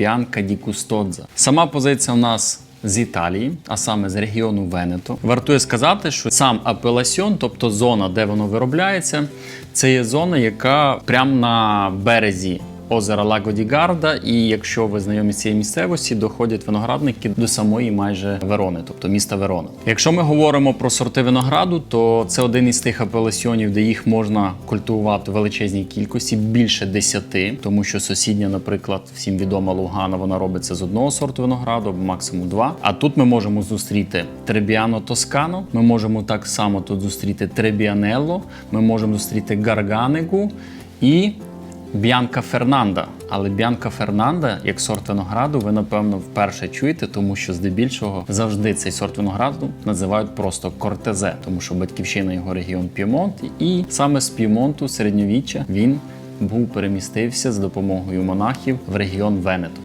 Біанка ді Кустодза. Сама позиція у нас. З Італії, а саме з регіону Венето, вартує сказати, що сам апеласьон, тобто зона, де воно виробляється, це є зона, яка прямо на березі озера Лаго ді Гарда, і якщо ви знайомі з цієї місцевості, доходять виноградники до самої майже Верони, тобто міста Верона. Якщо ми говоримо про сорти винограду, то це один із тих апеласьйонів, де їх можна культивувати в величезній кількості, більше десяти, тому що сусідня, наприклад, всім відома Лугана, вона робиться з одного сорту винограду, або максимум два. А тут ми можемо зустріти Требіано Тоскано, ми можемо так само тут зустріти Требіанелло, ми можемо зустріти Гарганегу і Б'янка Фернанда. Але Б'янка Фернанда, як сорт винограду, ви напевно вперше чуєте, тому що здебільшого завжди цей сорт винограду називають просто кортезе, тому що батьківщина його регіон П'ємонт, і саме з П'ємонту середньовіччя він був перемістився з допомогою монахів в регіон Венето.